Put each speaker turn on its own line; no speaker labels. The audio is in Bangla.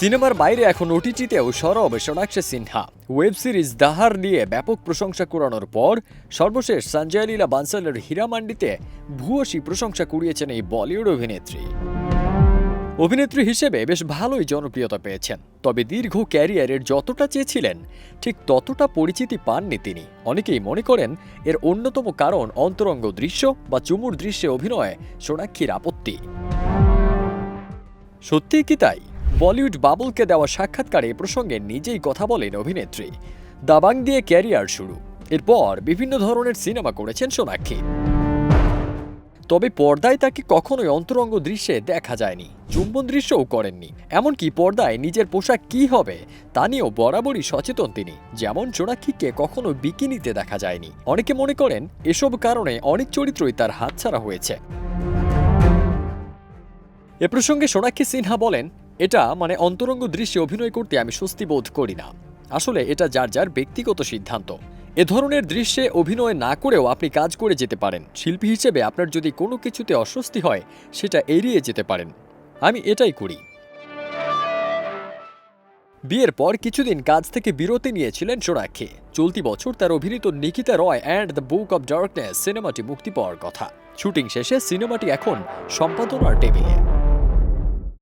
সিনেমার বাইরে এখন ওটিটিতেও সরব সোনাক্ষী সিনহা। ওয়েব সিরিজ দাহার নিয়ে ব্যাপক প্রশংসা কুড়ানোর পর সর্বশেষ সঞ্জয় লীলা বানসালের হীরামান্ডিতে ভূয়সী প্রশংসা কুড়িয়েছেন এই বলিউড অভিনেত্রী। অভিনেত্রী হিসেবে বেশ ভালোই জনপ্রিয়তা পেয়েছেন, তবে দীর্ঘ ক্যারিয়ারের যতটা চেয়েছিলেন, ঠিক ততটা পরিচিতি পাননি তিনি। অনেকেই মনে করেন এর অন্যতম কারণ অন্তরঙ্গ দৃশ্য বা চুমুর দৃশ্যে অভিনয়ে সোনাক্ষীর আপত্তি। সত্যিই কি তাই? বলিউড বাবুলকে দেওয়া সাক্ষাৎকারে এ প্রসঙ্গে নিজেই কথা বলেন অভিনেত্রী। দাবাং দিয়ে ক্যারিয়ার শুরু। এরপর বিভিন্ন ধরনের সিনেমা করেছেন সোনাক্ষী। তবে পর্দায় তাকে কখনোই অন্তরঙ্গ দৃশ্যে দেখা যায়নি। চুম্বন দৃশ্যও করেননি। এমনকি পর্দায় নিজের পোশাক কি হবে তা নিয়েও বরাবরই সচেতন তিনি। যেমন সোনাক্ষীকে কখনো বিকিনিতে দেখা যায়নি। অনেকে মনে করেন এসব কারণে অনেক চরিত্রই তার হাতছাড়া হয়েছে। এ প্রসঙ্গে সোনাক্ষী সিনহা বলেন এটা মানে অন্তরঙ্গ দৃশ্যে অভিনয় করতে আমি স্বস্তি বোধ করি না। আসলে এটা যার যার ব্যক্তিগত সিদ্ধান্ত। এ ধরনের দৃশ্যে অভিনয় না করেও আপনি কাজ করে যেতে পারেন। শিল্পী হিসেবে আপনার যদি কোনো কিছুতে অস্বস্তি হয়, সেটা এড়িয়ে যেতে পারেন। আমি এটাই করি। বিয়ের পর কিছুদিন কাজ থেকে বিরতি নিয়েছিলেন সোনাক্ষী। চলতি বছর তার অভিনীত Nikita Roy and the book of darkness সিনেমাটি মুক্তি পাওয়ার কথা। শুটিং শেষে সিনেমাটি এখন সম্পাদনার টেবিলে।